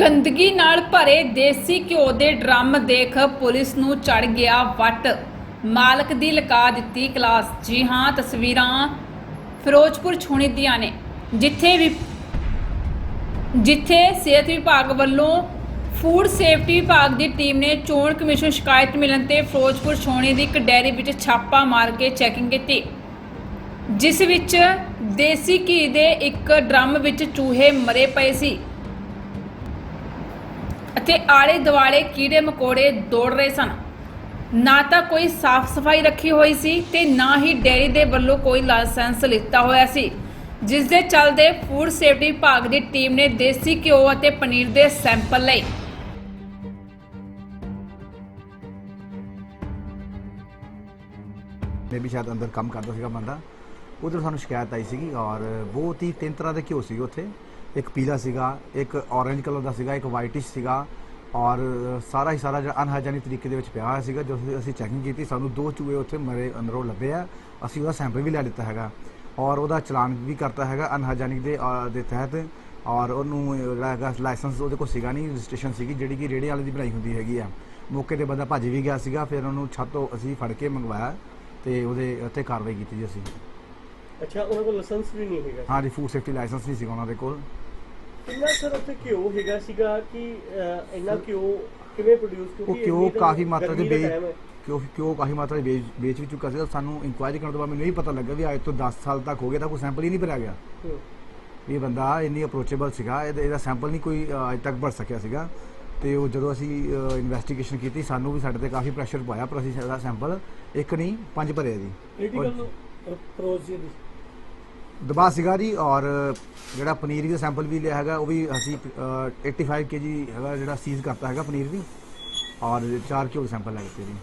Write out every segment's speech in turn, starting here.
ਗੰਦਗੀ ਨਾਲ ਭਰੇ ਦੇਸੀ ਘਿਓ ਦੇ ਡਰਮ ਦੇਖ ਪੁਲਿਸ ਨੂੰ ਚੜ ਗਿਆ ਵੱਟ। ਮਾਲਕ ਦੀ ਲਗਾ ਦਿੱਤੀ ਕਲਾਸ। ਜੀ ਹਾਂ, ਤਸਵੀਰਾਂ ਫਿਰੋਜ਼ਪੁਰ ਛੋਣੀ ਦੀਆਂ ਨੇ। ਜਿੱਥੇ ਵੀ ਜਿੱਥੇ ਸਿਹਤ ਵਿਭਾਗ ਵੱਲੋਂ ਫੂਡ ਸੇਫਟੀ ਵਿਭਾਗ ਦੀ ਟੀਮ ਨੇ ਚੋਣ ਕਮਿਸ਼ਨ ਸ਼ਿਕਾਇਤ ਮਿਲਣ ਤੇ ਫਿਰੋਜ਼ਪੁਰ ਛੋਣੀ ਦੀ ਇੱਕ ਡੈਰੀ ਵਿੱਚ ਛਾਪਾ ਮਾਰ ਕੇ ਚੈਕਿੰਗ ਕੀਤੀ। ਜਿਸ ਵਿੱਚ ਦੇਸੀ ਘੀ ਦੇ ਇੱਕ ਡਰਮ ਵਿੱਚ ਚੂਹੇ ਮਰੇ ਪਏ ਸੀ। ਅਤੇ ਆਲੇ ਦੁਆਲੇ ਕੀੜੇ ਮਕੌੜੇ ਦੌੜ ਰਹੇ ਸਨ। ਨਾ ਤਾਂ ਕੋਈ ਸਾਫ਼ ਸਫ਼ਾਈ ਰੱਖੀ ਹੋਈ ਸੀ ਤੇ ਨਾ ਹੀ ਡੇਅਰੀ ਦੇ ਵੱਲੋਂ ਕੋਈ ਲਾਇਸੈਂਸ ਲਿੱਤਾ ਹੋਇਆ ਸੀ ਜਿਸ ਦੇ ਚੱਲਦੇ ਫੂਡ ਸੇਫਟੀ ਵਿਭਾਗ ਦੀ ਟੀਮ ਨੇ ਦੇਸੀ ਘਿਓ ਅਤੇ ਪਨੀਰ ਦੇ ਸੈਂਪਲ ਲਏ। ਮੈਂ ਵੀ ਸ਼ਾਇਦ ਅੰਦਰ ਕੰਮ ਕਰਦਾ ਸੀਗਾ ਬੰਦਾ। ਉਧਰ ਸਾਨੂੰ ਸ਼ਿਕਾਇਤ ਆਈ ਸੀਗੀ ਔਰ ਬਹੁਤ ਹੀ ਤਿੰਨ ਤਰ੍ਹਾਂ ਦੇ ਘਿਓ ਸੀਗੇ ਉੱਥੇ। ਇੱਕ ਪੀਲਾ ਸੀਗਾ ਇੱਕ ਔਰੇਂਜ ਕਲਰ ਦਾ ਸੀਗਾ ਇੱਕ ਵਾਈਟਿਸ਼ ਸੀਗਾ ਔਰ ਸਾਰਾ ਹੀ ਸਾਰਾ ਜਿਹੜਾ ਅਨਹਾਈਜੈਨਿਕ ਤਰੀਕੇ ਦੇ ਵਿੱਚ ਪਿਆ ਹੋਇਆ ਸੀਗਾ ਜਦੋਂ ਅਸੀਂ ਚੈਕਿੰਗ ਕੀਤੀ ਸਾਨੂੰ ਦੋ ਚੂਹੇ ਉੱਥੇ ਮਰੇ ਅੰਦਰੋਂ ਲੱਭੇ ਆ ਅਸੀਂ ਉਹਦਾ ਸੈਂਪਲ ਵੀ ਲੈ ਲਿੱਤਾ ਹੈਗਾ ਔਰ ਉਹਦਾ ਚਲਾਨ ਵੀ ਕਰਤਾ ਹੈਗਾ ਅਨਹਾਈਜੈਨਿਕ ਦੇ ਦੇ ਤਹਿਤ ਔਰ ਉਹਨੂੰ ਜਿਹੜਾ ਹੈਗਾ ਲਾਇਸੈਂਸ ਉਹਦੇ ਕੋਲ ਸੀਗਾ ਨਹੀਂ ਰਜਿਸਟ੍ਰੇਸ਼ਨ ਸੀਗੀ ਜਿਹੜੀ ਕਿ ਰੇੜੇ ਵਾਲੇ ਦੀ ਬਣਾਈ ਹੁੰਦੀ ਹੈਗੀ ਆ। ਮੌਕੇ ਤੇ ਬੰਦਾ ਭੱਜ ਵੀ ਗਿਆ ਸੀਗਾ ਫਿਰ ਉਹਨੂੰ ਛੱਤੋਂ ਅਸੀਂ ਫੜ ਕੇ ਮੰਗਵਾਇਆ ਤੇ ਉਹਦੇ ਉੱਤੇ ਕਾਰਵਾਈ ਕੀਤੀ ਜੀ ਅਸੀਂ। ਅੱਛਾ ਉਹਨਾਂ ਕੋਲ ਲਾਇਸੈਂਸ ਵੀ ਨਹੀਂ ਹੈਗਾ। ਹਾਂ ਜੀ ਫੂਡ ਸੇਫਟੀ ਲਾਇਸੈਂਸ ਨਹੀਂ ਸੀਗਾ ਉਹਨਾਂ ਦੇ ਕੋਲ। ਕਿੰਨਾ ਸਰ ਉੱਥੇ ਘਿਓ ਹੈਗਾ ਸੀਗਾ ਕਿ ਇੰਨਾ ਘਿਓ ਕਿਵੇਂ ਪ੍ਰੋਡਿਊਸ ਉਹ ਘਿਓ ਕਾਫੀ ਮਾਤਰਾ ਦੇ ਵੇਚ ਕਿਉਂ ਕਿਉਂ ਕਾਫੀ ਮਾਤਰਾ ਦੇ ਵੇਚ ਵੇਚ ਵੀ ਚੁੱਕਾ ਸੀ ਸਾਨੂੰ ਇਨਕੁਆਇਰੀ ਕਰਨ ਤੋਂ ਬਾਅਦ ਮੈਨੂੰ ਇਹ ਪਤਾ ਲੱਗਾ ਵੀ ਅੱਜ ਤੋਂ 10 ਸਾਲ ਤੱਕ ਹੋ ਗਿਆ ਤਾਂ ਕੋਈ ਸੈਂਪਲ ਹੀ ਨਹੀਂ ਭਰਿਆ ਗਿਆ। ਇਹ ਬੰਦਾ ਇੰਨੀ ਅਪਰੋਚੇਬਲ ਸੀਗਾ ਇਹਦਾ ਸੈਂਪਲ ਨਹੀਂ ਕੋਈ ਅੱਜ ਤੱਕ ਭਰ ਸਕਿਆ ਸੀਗਾ। ਤੇ ਉਹ ਜਦੋਂ ਅਸੀਂ ਇਨਵੈਸਟੀਗੇਸ਼ਨ ਕੀਤੀ ਸਾਨੂੰ ਵੀ ਸਾਡੇ ਤੇ ਕਾਫੀ ਪ੍ਰੈਸ਼ਰ ਪਾਇਆ ਪਰ ਅਸੀਂ ਇਹਦਾ ਸੈਂਪਲ ਇੱਕ ਨਹੀਂ ਪੰਜ ਭਰੇ ਜੀ। ਪ੍ਰੋਸੀਜਰ ਦਬਾ ਸੀਗਾ ਜੀ ਔਰ ਜਿਹੜਾ ਪਨੀਰ ਦਾ ਸੈਂਪਲ ਵੀ ਲਿਆ ਹੈਗਾ ਉਹ ਵੀ ਅਸੀਂ ਅਹ, 85 ਕੇਜੀ ਹੈਗਾ ਜਿਹੜਾ ਸੀਜ਼ ਕਰਤਾ ਹੈਗਾ ਪਨੀਰ ਦੀ ਔਰ 4 ਕਿਲੋ ਸੈਂਪਲ ਲੈ ਦਿੱਤੇ ਜੀ।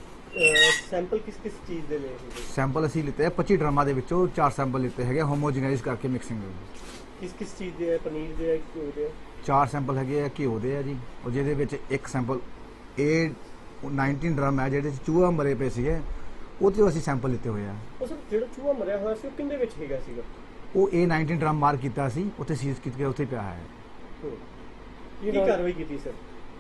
ਸੈਂਪਲ ਕਿਸ ਕਿਸ ਚੀਜ਼ ਦੇ ਲਏ ਹੈਗੇ ਸੈਂਪਲ ਅਸੀਂ ਲਿੱਤੇ ਆ 25 ਡਰਮਾਂ ਦੇ ਵਿੱਚੋਂ 4 ਸੈਂਪਲ ਲਿੱਤੇ ਹੈਗੇ ਹੋਮੋਜੀਨਾਈਜ਼ ਕਰਕੇ ਮਿਕਸਿੰਗ ਕਿਸ ਕਿਸ ਚੀਜ਼ ਦੇ ਹੈ ਪਨੀਰ ਦੇ ਹੈ ਘਿਓ ਦੇ ਹੈ? ਚਾਰ ਸੈਂਪਲ ਹੈਗੇ ਆ ਘਿਓ ਦੇ ਆ ਜੀ ਉਹ ਜਿਹਦੇ ਵਿੱਚ ਇੱਕ ਸੈਂਪਲ ਇਹ 19 ਡਰਮ ਹੈ ਜਿਹਦੇ ਚ ਚੂਹਾ ਮਰੇ ਪਏ ਸੀਗੇ ਉਹ ਤੋਂ ਅਸੀਂ ਸੈਂਪਲ ਲਿੱਤੇ ਹੋਏ ਆ। ਉਹ ਸਰ ਜਿਹੜਾ ਚੂਹਾ ਮਰਿਆ ਹੋਇਆ ਸੀ ਉਹ ਕਿੰਦੇ ਵਿੱਚ ਹੈਗਾ ਸੀਗਾ? ਉਹ ਇਹ 19 ਡਰਮ ਮਾਰ ਕੀਤਾ ਸੀ ਉੱਥੇ ਸੀਜ਼ ਕੀਤੇ ਉੱਥੇ ਪਿਆ ਹੈ। ਕੀ ਕਾਰਵਾਈ ਕੀਤੀ ਸਰ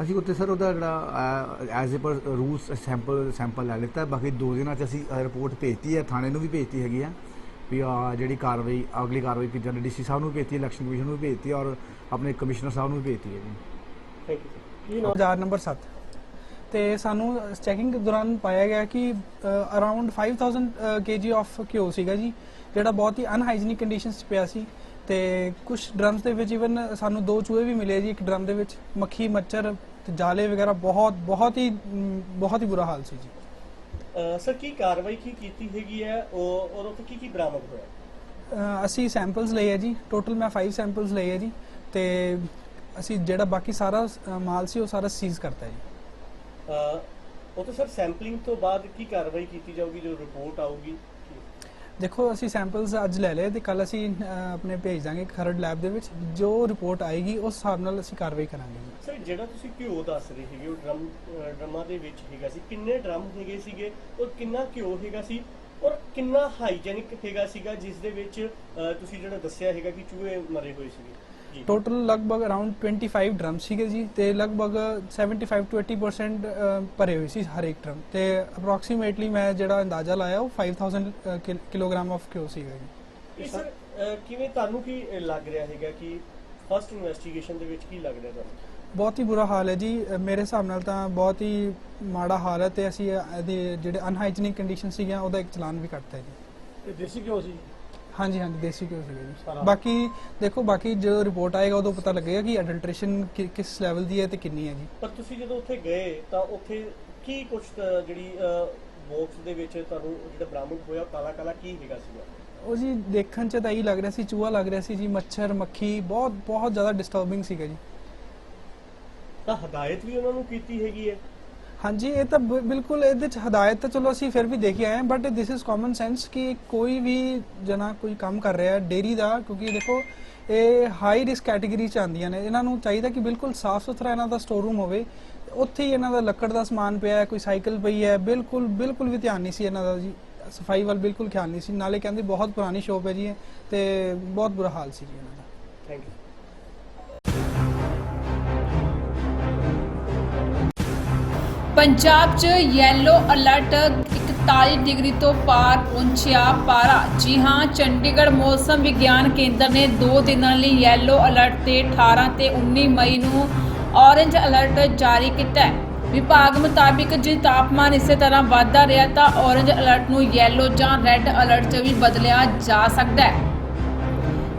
ਅਸੀਂ ਉੱਤੇ ਸਰ ਉਹਦਾ ਜਿਹੜਾ as per rules sample sample ਲੈ ਲਿੱਤਾ। ਬਾਕੀ ਦੋ ਦਿਨਾਂ ਚ ਅਸੀਂ ਰਿਪੋਰਟ ਭੇਜਤੀ ਹੈ ਥਾਣੇ ਨੂੰ ਵੀ ਭੇਜਤੀ ਹੈਗੀ ਆ ਵੀ ਆਹ ਜਿਹੜੀ ਕਾਰਵਾਈ ਅਗਲੀ ਕਾਰਵਾਈ ਕੀਤੀ ਜਾਂਦੀ ਡੀਸੀ ਸਾਹਿਬ ਨੂੰ ਭੇਜਤੀ ਇਲੈਕਸ਼ਨ ਕਮਿਸ਼ਨ ਨੂੰ ਵੀ ਭੇਜਤੀ ਔਰ ਆਪਣੇ ਕਮਿਸ਼ਨਰ ਸਾਹਿਬ ਨੂੰ ਵੀ ਭੇਜਤੀ ਹੈ ਜੀ। ਥੈਂਕ ਯੂ ਸਰ ਕੀ ਨਾਮ? ਬਾਜ਼ਾਰ ਨੰਬਰ 7 ਤੇ ਸਾਨੂੰ ਚੈਕਿੰਗ ਦੌਰਾਨ ਪਾਇਆ ਗਿਆ ਕਿ ਅਰਾਊਂਡ 5000 ਕੇਜੀ ਆਫ ਘਿਓ ਸੀਗਾ ਜੀ। ਜਿਹੜਾ ਬਹੁਤ ਹੀ ਅਨਹਾਈਜੀਨਿਕ ਕੰਡੀਸ਼ਨਸ 'ਚ ਪਿਆ ਸੀ ਤੇ ਕੁਝ ਡਰਮਸ ਦੇ ਵਿੱਚ ਇਵਨ ਸਾਨੂੰ ਦੋ ਚੂਹੇ ਵੀ ਮਿਲੇ ਜੀ ਇੱਕ ਡਰਮ ਦੇ ਵਿੱਚ ਮੱਖੀ ਮੱਛਰ ਤੇ ਜਾਲੇ ਵਗੈਰਾ ਬਹੁਤ ਬਹੁਤ ਹੀ ਬਹੁਤ ਹੀ ਬੁਰਾ ਹਾਲ ਸੀ ਜੀ। ਸਰ ਕੀ ਕਾਰਵਾਈ ਕੀ ਕੀਤੀ ਹੈਗੀ ਹੈ? ਔਰ ਉੱਥੇ ਕੀ ਕੀ ਬਰਾਮਦ ਹੋਇਆ? ਅਸੀਂ ਸੈਂਪਲਸ ਲਏ ਆ ਜੀ ਟੋਟਲ ਮੈਂ 5 ਸੈਂਪਲਸ ਲਏ ਆ ਜੀ ਤੇ ਅਸੀਂ ਜਿਹੜਾ ਬਾਕੀ ਸਾਰਾ ਮਾਲ ਸੀ ਉਹ ਸਾਰਾ ਸੀਜ਼ ਕਰਤਾ ਜੀ। ਉਹ ਤਾਂ ਸਰ ਸੈਂਪਲਿੰਗ ਤੋਂ ਬਾਅਦ ਕੀ ਕਾਰਵਾਈ ਕੀਤੀ ਜਾਊਗੀ? ਜੋ ਰਿਪੋਰਟ ਆਊਗੀ? ਦੇਖੋ, ਅਸੀਂ ਸੈਂਪਲਸ ਅੱਜ ਲੈ ਲਏ ਤੇ ਕੱਲ ਅਸੀਂ ਆਪਣੇ ਭੇਜ ਦਾਂਗੇ ਖਰੜ ਲੈਬ ਦੇ ਵਿੱਚ। ਜੋ ਰਿਪੋਰਟ ਆਏਗੀ, ਉਸ ਹਿਸਾਬ ਨਾਲ ਅਸੀਂ ਕਾਰਵਾਈ ਕਰਾਂਗੇ। ਸਰ ਜਿਹੜਾ ਤੁਸੀਂ ਘਿਓ ਦੱਸ ਰਹੇ ਹੈਗੇ, ਉਹ ਡਰਮ ਡਰਮਾਂ ਦੇ ਵਿੱਚ ਹੈਗਾ ਸੀ। ਕਿੰਨੇ ਡਰਮ ਹੈਗੇ ਸੀਗੇ ਔਰ ਕਿੰਨਾ ਘਿਓ ਹੈਗਾ ਸੀ? ਔਰ ਕਿੰਨਾ ਹਾਈਜੈਨਿਕ ਹੈਗਾ ਸੀਗਾ, ਜਿਸ ਦੇ ਵਿੱਚ ਤੁਸੀਂ ਜਿਹੜਾ ਦੱਸਿਆ ਹੈਗਾ ਕਿ ਚੂਹੇ ਮਰੇ ਹੋਏ ਸੀਗੇ। ਟੋਟਲ ਲਗਭਗ ਅਰਾਊਂਡ 25 ਡਰਮ ਸੀਗੇ ਜੀ ਤੇ ਲਗਭਗ 75 ਟੂ 80% ਅ, ਭਰੇ ਹੋਏ ਸੀ ਹਰ ਇੱਕ ਡਰਮ ਤੇ ਅਪਰੋਕਸੀਮੇਟਲੀ ਮੈਂ ਜਿਹੜਾ ਅੰਦਾਜ਼ਾ ਲਾਇਆ ਉਹ 5000 ਅ, ਕਿਲ- ਕਿਲੋਗ੍ਰਾਮ ਆਫ ਘਿਓ ਸੀਗਾ ਜੀ। ਸਰ ਕਿਵੇਂ ਤੁਹਾਨੂੰ ਕੀ ਲੱਗ ਰਿਹਾ ਹੈਗਾ ਕਿ ਫਸਟ ਇਨਵੈਸਟੀਗੇਸ਼ਨ ਦੇ ਵਿੱਚ ਕੀ ਲੱਗ ਰਿਹਾ ਤੁਹਾਨੂੰ? ਬਹੁਤ ਹੀ ਬੁਰਾ ਹਾਲ ਹੈ ਜੀ। ਮੇਰੇ ਹਿਸਾਬ ਨਾਲ ਤਾਂ ਬਹੁਤ ਹੀ ਮਾੜਾ ਹਾਲ ਹੈ ਤੇ ਅਸੀਂ ਇਹਦੇ ਜਿਹੜੇ ਅਨਹਾਈਜੀਨਿਕ ਕੰਡੀਸ਼ਨ ਸੀਗੀਆਂ ਉਹਦਾ ਇੱਕ ਚਲਾਨ ਵੀ ਕੱਟਤਾ ਹੈ ਜੀ। ਇਹ ਦੇਸੀ ਘਿਓ ਸੀ ਹਾਂਜੀ ਹਾਂਜੀ ਦੇਸੀ ਘਿਓ ਸੀਗਾ ਜੀ। ਬਾਕੀ ਦੇਖੋ ਬਾਕੀ ਜਦੋਂ ਰਿਪੋਰਟ ਆਏਗਾ ਉਦੋਂ ਪਤਾ ਲੱਗੇਗਾ ਕਿ ਅਡਲਟ੍ਰੇਸ਼ਨ ਕਿਸ ਲੈਵਲ ਦੀ ਹੈ ਤੇ ਕਿੰਨੀ ਹੈ ਜੀ। ਪਰ ਤੁਸੀਂ ਜਦੋਂ ਉੱਥੇ ਗਏ ਤਾਂ ਉੱਥੇ ਕੀ ਕੁਝ ਜਿਹੜੀ ਬਾਕਸ ਦੇ ਵਿੱਚ ਤੁਹਾਨੂੰ ਜਿਹੜਾ ਬਰਾਮਦ ਹੋਇਆ ਕਾਲਾ ਕਾਲਾ ਕੀ ਹੈਗਾ ਸੀਗਾ? ਉਹ ਜੀ ਦੇਖਣ ਚ ਤਾਂ ਇਹੀ ਲੱਗ ਰਿਹਾ ਸੀ ਚੂਹਾ ਲੱਗ ਰਿਹਾ ਸੀ ਜੀ ਮੱਛਰ ਮੱਖੀ ਬਹੁਤ ਬਹੁਤ ਜ਼ਿਆਦਾ ਡਿਸਟਰਬਿੰਗ ਸੀਗਾ ਜੀ। ਤਾਂ ਹਦਾਇਤ ਵੀ ਉਹਨਾਂ ਨੂੰ ਕੀਤੀ ਹੈਗੀ ਹੈ? ਹਾਂਜੀ, ਇਹ ਤਾਂ ਬ- ਬਿਲਕੁਲ ਇਹਦੇ ਚ ਹਦਾਇਤ ਤਾਂ ਚਲੋ ਅਸੀਂ ਫਿਰ ਵੀ ਦੇਖੀ ਆਏ ਹਾਂ but this is common sense ਕਿ ਕੋਈ ਵੀ ਜਨਾ ਕੋਈ ਕੰਮ ਕਰ ਰਿਹਾ ਡੇਰੀ ਦਾ, ਕਿਉਂਕਿ ਦੇਖੋ, ਇਹ ਹਾਈ ਰਿਸਕ ਕੈਟਾਗਰੀ ਚ ਆਉਂਦੀਆਂ ਨੇ। ਇਹਨਾਂ ਨੂੰ ਚਾਹੀਦਾ ਕਿ ਬਿਲਕੁਲ ਸਾਫ਼ ਸੁਥਰਾ ਇਹਨਾਂ ਦਾ ਸਟੋਰ ਰੂਮ ਹੋਵੇ। ਉੱਥੇ ਹੀ ਇਹਨਾਂ ਦਾ ਲੱਕੜ ਦਾ ਸਮਾਨ ਪਿਆ ਹੈ, ਕੋਈ ਸਾਈਕਲ ਪਈ ਹੈ, ਬਿਲਕੁਲ ਬਿਲਕੁਲ ਵੀ ਧਿਆਨ ਨਹੀਂ ਸੀ ਇਹਨਾਂ ਦਾ ਜੀ। ਸਫ਼ਾਈ ਵੱਲ ਬਿਲਕੁਲ ਖਿਆਲ ਨਹੀਂ ਸੀ। ਨਾਲੇ ਕਹਿੰਦੇ ਬਹੁਤ ਪੁਰਾਣੀ ਸ਼ੋਪ ਹੈ ਜੀ ਇਹ, ਤੇ ਬਹੁਤ ਬੁਰਾ ਹਾਲ ਸੀ ਜੀ ਇਹਨਾਂ ਦਾ। ਥੈਂਕ ਯੂ ਪੰਜਾਬ 'ਚ ਯੈਲੋ ਅਲਰਟ 41 ਡਿਗਰੀ ਤੋਂ ਪਾਰ ਪਹੁੰਚਿਆ ਪਾਰਾ। ਜੀ ਹਾਂ, ਚੰਡੀਗੜ੍ਹ ਮੌਸਮ ਵਿਗਿਆਨ ਕੇਂਦਰ ਨੇ 2 ਦਿਨਾਂ ਲਈ ਯੈਲੋ ਅਲਰਟ ਤੇ 18 ਤੇ 19 ਮਈ ਨੂੰ ਔਰੇਂਜ ਅਲਰਟ ਜਾਰੀ ਕੀਤਾ ਹੈ। ਵਿਭਾਗ ਮੁਤਾਬਿਕ ਜੇ ਤਾਪਮਾਨ ਇਸੇ ਤਰ੍ਹਾਂ ਵਧਦਾ ਰਿਹਾ ਤਾਂ ਔਰੇਂਜ ਅਲਰਟ ਨੂੰ ਯੈਲੋ ਜਾਂ ਰੈੱਡ ਅਲਰਟ 'ਚ ਵੀ ਬਦਲਿਆ ਜਾ ਸਕਦਾ ਹੈ।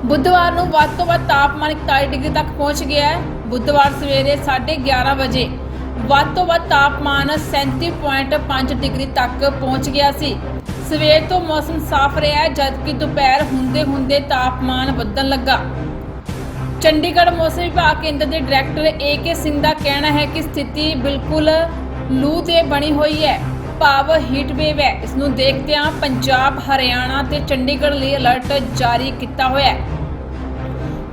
ਬੁੱਧਵਾਰ ਨੂੰ ਵੱਧ ਤੋਂ ਵੱਧ ਤਾਪਮਾਨ 41 ਡਿਗਰੀ ਤੱਕ ਪਹੁੰਚ ਗਿਆ ਹੈ। ਬੁੱਧਵਾਰ ਸਵੇਰੇ 11:30 ਵਜੇ ਵੱਧ ਤੋਂ ਵੱਧ ਤਾਪਮਾਨ 37.5 ਡਿਗਰੀ ਤੱਕ ਪਹੁੰਚ ਗਿਆ ਸੀ। ਸਵੇਰ ਤੋਂ ਮੌਸਮ ਸਾਫ਼ ਰਿਹਾ ਜਦਕਿ ਦੁਪਹਿਰ ਹੁੰਦੇ ਹੁੰਦੇ ਤਾਪਮਾਨ ਵਧਣ ਲੱਗਾ। ਚੰਡੀਗੜ੍ਹ ਮੌਸਮ ਵਿਭਾਗ ਕੇਂਦਰ ਦੇ ਡਾਇਰੈਕਟਰ ਏ ਕੇ ਸਿੰਘ ਦਾ ਕਹਿਣਾ ਹੈ ਕਿ ਸਥਿਤੀ ਬਿਲਕੁਲ ਲੂ ਤੇ ਬਣੀ ਹੋਈ ਹੈ। ਭਾਵ ਹੀਟ ਵੇਵ ਹੈ। ਇਸ ਨੂੰ ਦੇਖਦਿਆਂ ਪੰਜਾਬ, ਹਰਿਆਣਾ ਤੇ ਚੰਡੀਗੜ੍ਹ ਲਈ ਅਲਰਟ ਜਾਰੀ ਕੀਤਾ ਹੋਇਆ ਹੈ।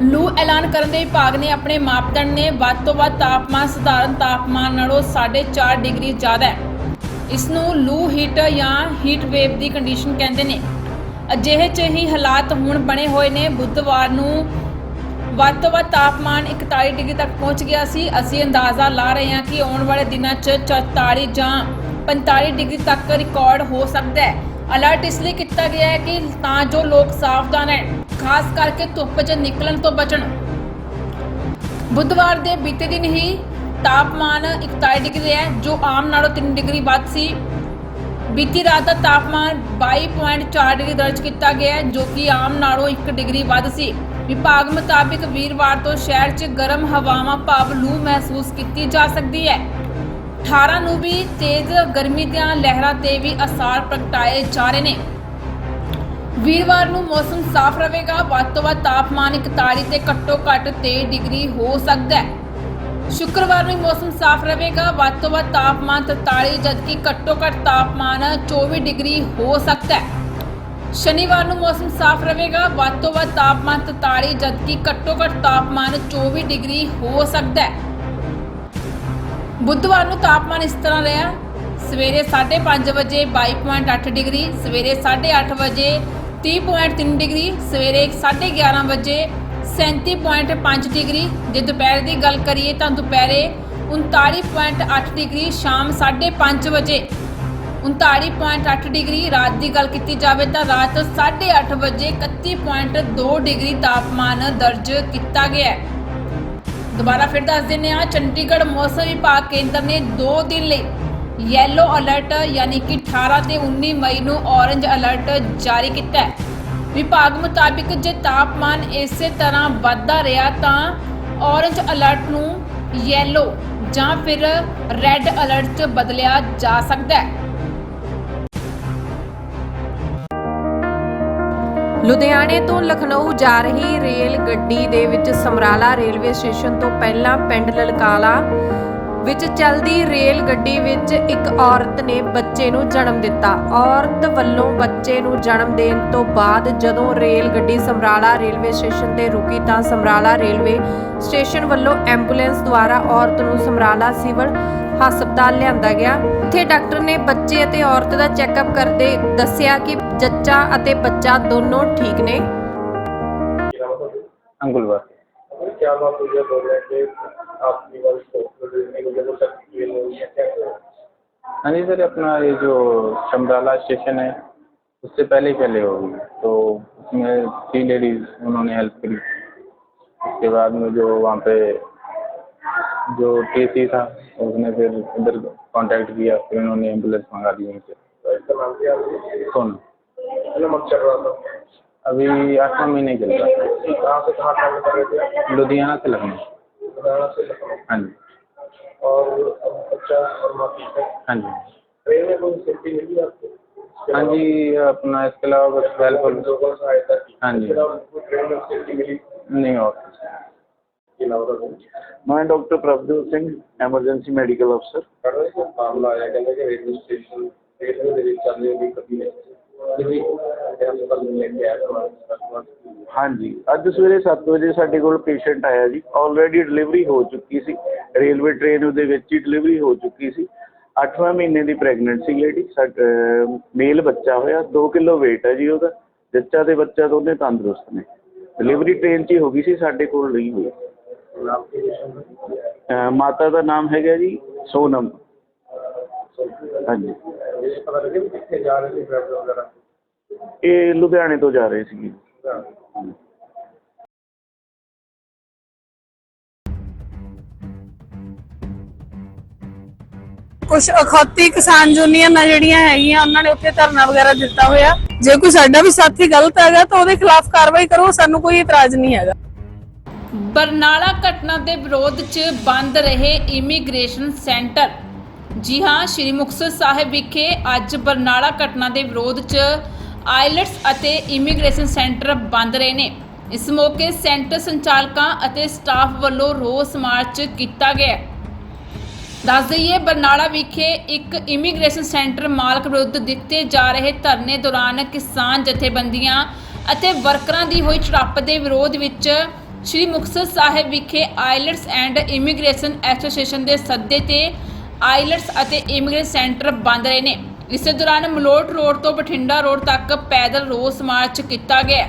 ਲੂ ਐਲਾਨ ਕਰਨ ਦੇ ਵਿਭਾਗ ਨੇ ਆਪਣੇ ਮਾਪਦੰਡ ਨੇ ਵੱਧ ਤੋਂ ਵੱਧ ਤਾਪਮਾਨ, ਸਧਾਰਨ ਤਾਪਮਾਨ ਨਾਲੋਂ 4.5 ਡਿਗਰੀ ਜ਼ਿਆਦਾ ਹੈ। ਇਸ ਨੂੰ ਲੂ ਹੀਟ ਜਾਂ ਹੀਟ ਵੇਵ ਦੀ ਕੰਡੀਸ਼ਨ ਕਹਿੰਦੇ ਨੇ। ਅਜਿਹੇ ਚ ਹੀ ਹਾਲਾਤ ਹੁਣ ਬਣੇ ਹੋਏ ਨੇ। ਬੁੱਧਵਾਰ ਨੂੰ ਵੱਧ ਤੋਂ ਵੱਧ ਤਾਪਮਾਨ 41 ਡਿਗਰੀ ਤੱਕ ਪਹੁੰਚ ਗਿਆ ਸੀ। ਅਸੀਂ ਅੰਦਾਜ਼ਾ ਲਾ ਰਹੇ ਹਾਂ ਕਿ ਆਉਣ ਵਾਲੇ ਦਿਨਾਂ 'ਚ 44 ਜਾਂ 45 ਡਿਗਰੀ ਤੱਕ ਰਿਕਾਰਡ ਹੋ ਸਕਦਾ ਹੈ। ਅਲਰਟ ਇਸ ਲਈ ਕੀਤਾ ਗਿਆ ਹੈ ਕਿ ਤਾਂ ਜੋ ਲੋਕ ਸਾਵਧਾਨ ਰਹਿਣ। ਖਾਸ ਕਰਕੇ ਧੁੱਪ 'ਚ ਨਿਕਲਣ ਤੋਂ ਬਚਣ। ਬੁੱਧਵਾਰ ਦੇ ਬੀਤੇ ਦਿਨ ਹੀ ਤਾਪਮਾਨ 41 ਡਿਗਰੀ ਹੈ, ਜੋ ਆਮ ਨਾਲੋਂ 3 ਡਿਗਰੀ ਵੱਧ ਸੀ। ਬੀਤੀ ਰਾਤ ਦਾ ਤਾਪਮਾਨ 22.4 ਡਿਗਰੀ ਦਰਜ ਕੀਤਾ ਗਿਆ ਹੈ, ਜੋ ਕਿ ਆਮ ਨਾਲੋਂ 1 ਡਿਗਰੀ ਵੱਧ ਸੀ। ਵਿਭਾਗ ਮੁਤਾਬਿਕ ਵੀਰਵਾਰ ਤੋਂ ਸ਼ਹਿਰ 'ਚ ਗਰਮ ਹਵਾਵਾਂ ਭਾਵ ਲੂ ਮਹਿਸੂਸ ਕੀਤੀ ਜਾ ਸਕਦੀ ਹੈ। 18 ਨੂੰ ਵੀ ਤੇਜ਼ ਗਰਮੀ ਦੀਆਂ ਲਹਿਰਾਂ ਤੇ ਵੀ ਅਸਾਰ ਪ੍ਰਗਟਾਏ ਜਾ ਰਹੇ ਨੇ। ਵੀਰਵਾਰ ਨੂੰ ਮੌਸਮ ਸਾਫ਼ ਰਹੇਗਾ। ਵੱਧ ਤੋਂ ਵੱਧ ਤਾਪਮਾਨ 41 ਤੇ ਘੱਟੋ ਘੱਟ 23 ਡਿਗਰੀ ਹੋ ਸਕਦਾ ਹੈ। ਸ਼ੁੱਕਰਵਾਰ ਨੂੰ ਮੌਸਮ ਸਾਫ਼ ਰਹੇਗਾ। ਵੱਧ ਤੋਂ ਵੱਧ ਤਾਪਮਾਨ 43 ਜਦਕਿ ਘੱਟੋ ਘੱਟ ਤਾਪਮਾਨ 24 ਡਿਗਰੀ ਹੋ ਸਕਦਾ ਹੈ। ਸ਼ਨੀਵਾਰ ਨੂੰ ਮੌਸਮ ਸਾਫ਼ ਰਹੇਗਾ। ਵੱਧ ਤੋਂ ਵੱਧ ਤਾਪਮਾਨ 43 ਜਦਕਿ ਘੱਟੋ ਘੱਟ ਤਾਪਮਾਨ 24 ਡਿਗਰੀ ਹੋ ਸਕਦਾ ਹੈ। ਬੁੱਧਵਾਰ ਨੂੰ ਤਾਪਮਾਨ ਇਸ ਤਰ੍ਹਾਂ ਰਿਹਾ। ਸਵੇਰੇ 5:30 ਵਜੇ 22.8 ਡਿਗਰੀ, ਸਵੇਰੇ 8:30 ਵਜੇ 30.3 ਡਿਗਰੀ, ਸਵੇਰੇ 11:30 ਵਜੇ 37.5 ਡਿਗਰੀ। ਜੇ ਦੁਪਹਿਰ ਦੀ ਗੱਲ ਕਰੀਏ ਤਾਂ ਦੁਪਹਿਰੇ 39.8 ਡਿਗਰੀ, ਸ਼ਾਮ 5:30 ਵਜੇ 39.8 ਡਿਗਰੀ। ਰਾਤ ਦੀ ਗੱਲ ਕੀਤੀ ਜਾਵੇ ਤਾਂ ਰਾਤ 8:30 ਵਜੇ 31.2 ਡਿਗਰੀ ਤਾਪਮਾਨ ਦਰਜ ਕੀਤਾ ਗਿਆ ਦੁਬਾਰਾ ਫਿਰ ਦੱਸ ਦਿੰਦੇ ਹਾਂ, ਚੰਡੀਗੜ੍ਹ ਮੌਸਮ ਵਿਭਾਗ ਕੇਂਦਰ ਨੇ 2 ਦਿਨ ਲਈ ਯੈਲੋ ਅਲਰਟ ਯਾਨੀ ਕਿ 18 ਤੇ 19 ਮਈ ਨੂੰ ਔਰੇਂਜ ਅਲਰਟ ਜਾਰੀ ਕੀਤਾ ਹੈ। ਵਿਭਾਗ ਮੁਤਾਬਿਕ ਜੇ ਤਾਪਮਾਨ ਇਸੇ ਤਰ੍ਹਾਂ ਵੱਧਦਾ ਰਿਹਾ ਤਾਂ ਔਰੇਂਜ ਅਲਰਟ ਨੂੰ ਯੈਲੋ ਜਾਂ ਫਿਰ ਰੈੱਡ ਅਲਰਟ 'ਚ ਬਦਲਿਆ ਜਾ ਸਕਦਾ ਹੈ। ਲੁਧਿਆਣੇ ਤੋਂ ਲਖਨਊ ਜਾ ਰਹੀ ਰੇਲ ਗੱਡੀ ਦੇ ਵਿੱਚ ਸਮਰਾਲਾ ਰੇਲਵੇ ਸਟੇਸ਼ਨ ਤੋਂ ਪਹਿਲਾਂ ਪਿੰਡ ਲਲਕਾਲਾ ਵਿੱਚ ਚੱਲਦੀ ਰੇਲ ਗੱਡੀ ਵਿੱਚ ਇੱਕ ਔਰਤ ਨੇ ਬੱਚੇ ਨੂੰ ਜਨਮ ਦਿੱਤਾ। ਔਰਤ ਵੱਲੋਂ ਬੱਚੇ ਨੂੰ ਜਨਮ ਦੇਣ ਤੋਂ ਬਾਅਦ ਜਦੋਂ ਰੇਲ ਗੱਡੀ ਸਮਰਾਲਾ ਰੇਲਵੇ ਸਟੇਸ਼ਨ ਤੇ ਰੁਕੀ ਤਾਂ ਸਮਰਾਲਾ ਰੇਲਵੇ ਸਟੇਸ਼ਨ ਵੱਲੋਂ ਐਂਬੂਲੈਂਸ ਦੁਆਰਾ ਔਰਤ ਨੂੰ ਸਮਰਾਲਾ ਸਿਵਲ ਹਸਪਤਾਲ ਲਿਆਂਦਾ ਗਿਆ। ਇੱਥੇ ਡਾਕਟਰ ਨੇ ਬੱਚੇ ਅਤੇ ਔਰਤ ਦਾ ਚੈੱਕਅਪ ਕਰਦੇ ਦੱਸਿਆ ਕਿ ਜੱਚਾ ਅਤੇ ਬੱਚਾ ਦੋਨੋਂ ਠੀਕ ਨੇ। ਅੰਗੁਲਵਾਰ क्या बात हुई है? बोल रहे कि आपकी को ये हुई है क्या हाँ जी सर अपना ये जो शमराला स्टेशन है उससे पहले पहले होगी तो उसमें थ्री लेडीज़ उन्होंने हेल्प करी। उसके बाद में जो वहाँ पे जो टी था उसने फिर इधर कांटेक्ट किया फिर उन्होंने एंबुलेंस मंगा दी वहीं से तो सोना। चल रहा था। अभी आठवां महीने चल रहा है। लुधियाना से लखनऊ। हाँ जी। हाँ जी। हाँ जी अपना इसके अलावा कुछ हेल्पफुल हाँ जी। नहीं और मैं doctor Prabhdev Singh emergency medical अफसर मामला आया कहते रेलवे स्टेशन रेलवे चलने में कभी ਹਾਂਜੀ। ਅੱਜ ਸਵੇਰੇ 7 ਵਜੇ ਸਾਡੇ ਕੋਲ ਪੇਸ਼ੈਂਟ ਆਇਆ ਜੀ। ਆਲਰੇਡੀ ਡਿਲੀਵਰੀ ਹੋ ਚੁੱਕੀ ਸੀ। ਰੇਲਵੇ ਟ੍ਰੇਨ ਉਹਦੇ ਵਿੱਚ ਹੀ ਡਿਲੀਵਰੀ ਹੋ ਚੁੱਕੀ ਸੀ। 8ਵਾਂ ਮਹੀਨੇ ਦੀ ਪ੍ਰੈਗਨੈਂਟ ਸੀ ਲੇਡੀ ਮੇਲ ਬੱਚਾ ਹੋਇਆ। 2 ਕਿਲੋ weight ਹੈ ਜੀ ਉਹਦਾ। ਜੱਚਾ ਤੇ ਬੱਚਾ ਦੋਨੇ ਤੰਦਰੁਸਤ ਨੇ। ਡਿਲੀਵਰੀ ਟ੍ਰੇਨ 'ਚ ਹੀ ਹੋ ਗਈ ਸੀ। ਸਾਡੇ ਕੋਲ ਨਹੀਂ ਹੋਈ। ਮਾਤਾ ਦਾ ਨਾਮ ਹੈਗਾ ਜੀ ਸੋਨਮ। ਹਾਂਜੀ। ਇਹ ਪਤਾ ਲੱਗੇ ਵੀ ਕਿੱਥੇ ਜਾ ਰਹੇ ਸੀ ਡਰਾਈਵਰ ਵਗੈਰਾ? ਇਹ ਲੁਧਿਆਣੇ ਤੋਂ ਜਾ ਰਹੇ ਸੀਗੇ। ਕੁਝ ਅਖੌਤੀ ਕਿਸਾਨ ਯੂਨੀਅਨਾਂ ਜਿਹੜੀਆਂ ਹੈਗੀਆਂ ਉਹਨਾਂ ਨੇ ਉੱਥੇ ਧਰਨਾ ਵਗੈਰਾ ਦਿੱਤਾ ਹੋਇਆ। ਜੇ ਕੋਈ ਸਾਡਾ ਵੀ ਸਾਥੀ ਗਲਤ ਹੈਗਾ ਤਾਂ ਉਹਦੇ ਖਿਲਾਫ ਕਾਰਵਾਈ ਕਰੋ ਸਾਨੂੰ ਕੋਈ ਇਤਰਾਜ਼ ਨਹੀਂ ਹੈਗਾ। ਬਰਨਾਲਾ ਘਟਨਾ ਦੇ ਵਿਰੋਧ 'ਚ ਬੰਦ ਰਹੇ ਇਮੀਗ੍ਰੇਸ਼ਨ ਸੈਂਟਰ ਜੀ ਹਾਂ, ਸ਼੍ਰੀ ਮੁਕਤਸਰ ਸਾਹਿਬ ਵਿਖੇ ਅੱਜ ਬਰਨਾਲਾ ਘਟਨਾ ਦੇ ਵਿਰੋਧ 'ਚ ਆਈਲਟਸ ਅਤੇ ਇਮੀਗ੍ਰੇਸ਼ਨ ਸੈਂਟਰ ਬੰਦ ਰਹੇ ਨੇ। ਇਸ ਮੌਕੇ ਸੈਂਟਰ ਸੰਚਾਲਕਾਂ ਅਤੇ ਸਟਾਫ ਵੱਲੋਂ ਰੋਸ ਮਾਰਚ ਕੀਤਾ ਗਿਆ। ਦੱਸ ਦਈਏ, ਬਰਨਾਲਾ ਵਿਖੇ ਇੱਕ ਇਮੀਗ੍ਰੇਸ਼ਨ ਸੈਂਟਰ ਮਾਲਕ ਵਿਰੁੱਧ ਦਿੱਤੇ ਜਾ ਰਹੇ ਧਰਨੇ ਦੌਰਾਨ ਕਿਸਾਨ ਜਥੇਬੰਦੀਆਂ ਅਤੇ ਵਰਕਰਾਂ ਦੀ ਹੋਈ ਝੜਪ ਦੇ ਵਿਰੋਧ ਵਿੱਚ ਸ੍ਰੀ ਮੁਕਤਸਰ ਸਾਹਿਬ ਵਿਖੇ ਆਈਲਟਸ ਐਂਡ ਇਮੀਗ੍ਰੇਸ਼ਨ ਐਸੋਸੀਏਸ਼ਨ ਦੇ ਸੱਦੇ ਤੇ ਆਈਲਟਸ ਅਤੇ ਇਮੀਗ੍ਰੇਸ਼ਨ ਸੈਂਟਰ ਬੰਦ ਰਹੇ ਨੇ। ਇਸੇ ਦੌਰਾਨ ਮਲੋਟ ਰੋਡ ਤੋਂ ਬਠਿੰਡਾ ਰੋਡ ਤੱਕ ਪੈਦਲ ਰੋਸ ਮਾਰਚ ਕੀਤਾ ਗਿਆ।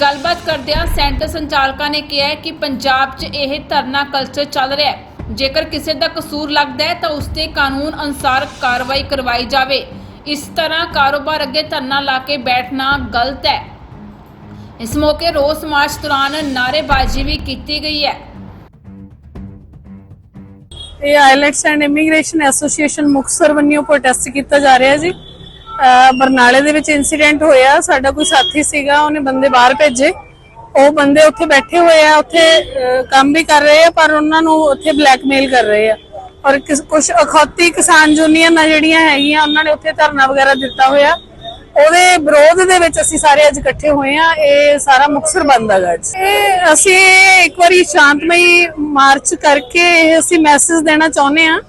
ਗੱਲਬਾਤ ਕਰਦਿਆਂ ਸੈਂਟਰ ਸੰਚਾਲਕਾਂ ਨੇ ਕਿਹਾ ਕਿ ਪੰਜਾਬ 'ਚ ਇਹ ਧਰਨਾ ਕਲਚਰ ਚੱਲ ਰਿਹਾ ਹੈ। ਜੇਕਰ ਕਿਸੇ ਦਾ ਕਸੂਰ ਲੱਗਦਾ ਹੈ ਤਾਂ ਉਸ ਤੇ ਕਾਨੂੰਨ ਅਨੁਸਾਰ ਕਾਰਵਾਈ ਕਰਵਾਈ ਜਾਵੇ। ਇਸ ਤਰ੍ਹਾਂ ਕਾਰੋਬਾਰ ਅੱਗੇ ਧਰਨਾ ਲਾ ਕੇ ਬੈਠਣਾ ਗਲਤ ਹੈ। ਇਸ ਮੌਕੇ ਰੋਸ ਮਾਰਚ ਦੌਰਾਨ ਨਾਅਰੇਬਾਜ਼ੀ ਵੀ ਕੀਤੀ ਗਈ ਹੈ। ਇਹ IELTS and immigration association Muktsar ਵੱਲੋਂ ਪ੍ਰੋਟੈਸਟ ਕੀਤਾ ਜਾ ਰਿਹਾ ਜੀ। ਬਰਨਾਲੇ ਦੇ ਵਿੱਚ ਇਨਸੀਡੈਂਟ ਹੋਇਆ, ਸਾਡਾ ਕੋਈ ਸਾਥੀ ਸੀਗਾ, ਉਹਨੇ ਬੰਦੇ ਬਾਹਰ ਭੇਜੇ। ਉਹ ਬੰਦੇ ਉੱਥੇ ਬੈਠੇ ਹੋਏ ਆ, ਉੱਥੇ ਕੰਮ ਵੀ ਕਰ ਰਹੇ ਆ, ਪਰ ਉਹਨਾਂ ਨੂੰ ਉੱਥੇ ਬਲੈਕਮੇਲ ਕਰ ਰਹੇ ਆ। ਔਰ ਕੁਝ ਅਖੌਤੀ ਕਿਸਾਨ ਯੂਨੀਅਨਾਂ ਜਿਹੜੀਆਂ ਹੈਗੀਆਂ, ਉਹਨਾਂ ਨੇ ਉੱਥੇ ਧਰਨਾ ਵਗੈਰਾ ਦਿੱਤਾ ਹੋਇਆ। ਉਹਦੇ ਵਿਰੋਧ ਦੇ ਵਿੱਚ ਅਸੀਂ ਸਾਰੇ ਅੱਜ ਇਕੱਠੇ ਹੋਏ ਆ ਇਹ ਸਾਰਾ ਮੁਕਤਸਰ ਬੰਦ ਹੈਗਾ ਇਹ ਅਸੀਂ ਇੱਕ ਵਾਰੀ ਸ਼ਾਂਤਮਈ ਮਾਰਚ ਕਰਕੇ ਇਹ ਅਸੀਂ ਮੈਸੇਜ ਦੇਣਾ ਚਾਹੁੰਦੇ ਆ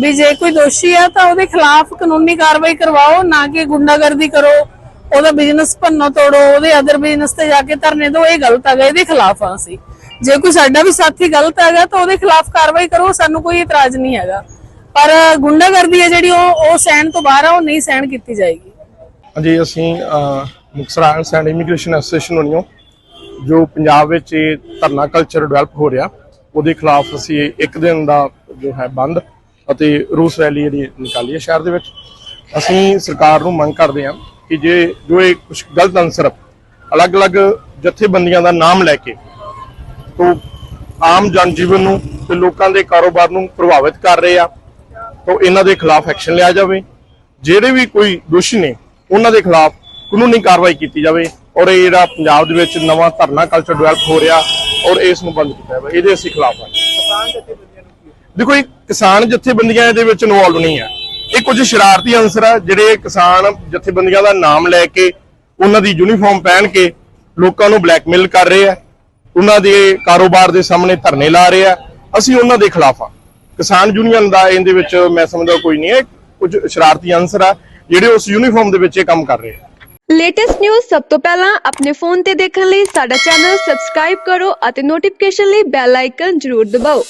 ਵੀ ਜੇ ਕੋਈ ਦੋਸ਼ੀ ਆ ਤਾਂ ਉਹਦੇ ਖਿਲਾਫ ਕਾਨੂੰਨੀ ਕਾਰਵਾਈ ਕਰਵਾਓ, ਨਾ ਕਿ ਗੁੰਡਾਗਰਦੀ ਕਰੋ, ਉਹਦਾ ਬਿਜ਼ਨਸ ਭੰਨੋ ਤੋੜੋ, ਉਹਦੇ ਅਦਰ ਬਿਜ਼ਨਸ ਤੇ ਜਾ ਕੇ ਧਰਨੇ ਦਿਓ, ਇਹ ਗਲਤ ਹੈਗਾ, ਇਹਦੇ ਖਿਲਾਫ ਆ ਅਸੀਂ। ਜੇ ਕੋਈ ਸਾਡਾ ਵੀ ਸਾਥੀ ਗਲਤ ਹੈਗਾ ਤਾਂ ਉਹਦੇ ਖਿਲਾਫ ਕਾਰਵਾਈ ਕਰੋ, ਸਾਨੂੰ ਕੋਈ ਇਤਰਾਜ਼ ਨਹੀਂ ਹੈਗਾ। ਪਰ ਗੁੰਡਾਗਰਦੀ ਹੈ ਜਿਹੜੀ, ਉਹ ਉਹ ਸਹਿਣ ਤੋਂ ਬਾਹਰ ਆ, ਉਹ ਨਹੀਂ ਸਹਿਣ ਕੀਤੀ ਜਾਏਗੀ। ਹਾਂਜੀ ਅਸੀਂ ਅਹ, Muktsar IELTS and immigration association ਵੱਲੋਂ ਜੋ ਪੰਜਾਬ ਵਿੱਚ ਇਹ ਧਰਨਾ ਕਲਚਰ ਡਿਵੈਲਪ ਹੋ ਰਿਹਾ ਉਹਦੇ ਖਿਲਾਫ ਅਸੀਂ ਇੱਕ ਦਿਨ ਦਾ ਜੋ ਹੈ ਬੰਦ ਅਤੇ ਰੋਸ ਰੈਲੀ ਜਿਹੜੀ ਨਿਕਾਲੀ ਹੈ ਸ਼ਹਿਰ ਦੇ ਵਿੱਚ। ਅਸੀਂ ਸਰਕਾਰ ਨੂੰ ਮੰਗ ਕਰਦੇ ਹਾਂ ਕਿ ਜੇ ਜੋ ਇਹ ਕੁਝ ਗਲਤ ਅਨਸਰ ਅਲੱਗ-ਅਲੱਗ ਜਥੇਬੰਦੀਆਂ ਦਾ ਨਾਮ ਲੈ ਕੇ ਤੋਂ ਆਮ ਜਨਜੀਵਨ ਨੂੰ ਤੇ ਲੋਕਾਂ ਦੇ ਕਾਰੋਬਾਰ ਨੂੰ ਪ੍ਰਭਾਵਿਤ ਕਰ ਰਹੇ ਆ ਤੋਂ ਇਹਨਾਂ ਦੇ ਖਿਲਾਫ ਐਕਸ਼ਨ ਲਿਆ ਜਾਵੇ। ਜਿਹੜੇ ਵੀ ਕੋਈ ਦੋਸ਼ੀ ਨੇ ਉਹਨਾਂ ਦੇ ਖਿਲਾਫ ਕਾਨੂੰਨੀ ਕਾਰਵਾਈ ਕੀਤੀ ਜਾਵੇ ਔਰ ਇਹ ਜਿਹੜਾ ਪੰਜਾਬ ਦੇ ਵਿੱਚ ਨਵਾਂ ਧਰਨਾ ਕਲਚਰ ਡਿਵੈਲਪ ਹੋ ਰਿਹਾ ਔਰ ਇਸ ਨੂੰ ਬੰਦ ਕੀਤਾ ਜਾਵੇ, ਇਹਦੇ ਅਸੀਂ ਖਿਲਾਫ ਹਾਂ। ਦੇਖੋ ਇਹ ਕਿਸਾਨ ਜਥੇਬੰਦੀਆਂ ਇਹਦੇ ਵਿੱਚ ਇਨਵੋਲਵ ਨਹੀਂ ਹੈ। ਇਹ ਕੁਝ ਸ਼ਰਾਰਤੀ ਅਨਸਰ ਆ, ਜਿਹੜੇ ਕਿਸਾਨ ਜਥੇਬੰਦੀਆਂ ਦਾ ਨਾਮ ਲੈ ਕੇ ਉਹਨਾਂ ਦੀ ਯੂਨੀਫਾਰਮ ਪਹਿਨ ਕੇ ਲੋਕਾਂ ਨੂੰ ਬਲੈਕਮੇਲ ਕਰ ਰਹੇ ਆ, ਉਹਨਾਂ ਦੇ ਕਾਰੋਬਾਰ ਦੇ ਸਾਹਮਣੇ ਧਰਨੇ ਲਾ ਰਹੇ ਆ, ਅਸੀਂ ਉਹਨਾਂ ਦੇ ਖਿਲਾਫ ਆ ਕਿਸਾਨ ਯੂਨੀਅਨ ਦਾ ਇਹਦੇ ਵਿੱਚ ਮੈਂ ਸਮਝਦਾ ਕੋਈ ਨਹੀਂ ਹੈ, ਕੁਝ ਸ਼ਰਾਰਤੀ ਅਨਸਰ ਆ ਜਿਹੜੇ ਉਸ ਯੂਨੀਫਾਰਮ ਦੇ ਵਿੱਚ ਇਹ ਕੰਮ ਕਰ ਰਹੇ ਆ। ਲੇਟੈਸਟ ਨਿਊਜ਼ ਸਭ ਤੋਂ ਪਹਿਲਾਂ ਆਪਣੇ ਫੋਨ ਤੇ ਦੇਖਣ ਲਈ ਸਾਡਾ ਚੈਨਲ ਸਬਸਕ੍ਰਾਈਬ ਕਰੋ ਅਤੇ ਨੋਟੀਫਿਕੇਸ਼ਨ ਲਈ ਬੈਲ ਆਈਕਨ ਜ਼ਰੂਰ ਦਬਾਓ।